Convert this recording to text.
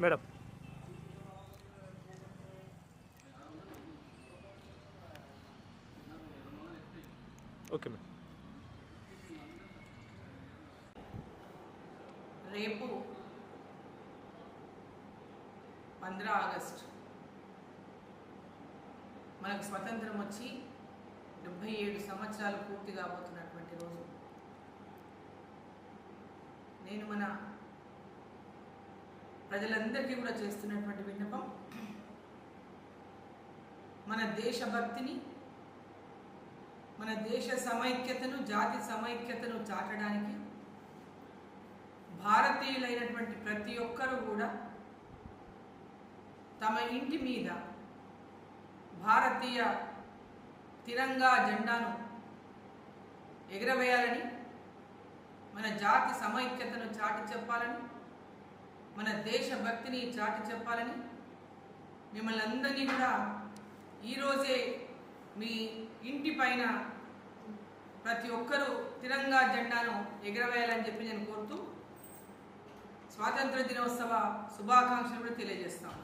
Madam. Okay madam. రేపు పంద్రా August మనకు స్వతంత్రం వచ్చి డెబ్భై ఏడు సంవత్సరాలు పూర్తి కాబోతున్నటువంటి రోజు. నేను మన ప్రజలందరికీ కూడా చేస్తున్నటువంటి విన్నపం. మన దేశభక్తిని మన దేశ సమైక్యతను జాతి సమైక్యతను చాటడానికి భారతీయులైనటువంటి ప్రతి ఒక్కరూ కూడా తమ ఇంటి మీద భారతీయ తిరంగా జెండాను ఎగరవేయాలని మన జాతి సమైక్యతను చాటి చెప్పాలని మన దేశభక్తిని చాటి చెప్పాలని మిమ్మల్ని అందరినీ కూడా ఈరోజే మీ ఇంటి పైన ప్రతి ఒక్కరూ తిరంగా జెండాను ఎగరవేయాలని చెప్పి నేను కోరుతూ స్వాతంత్ర దినోత్సవ శుభాకాంక్షలు కూడా తెలియజేస్తాను.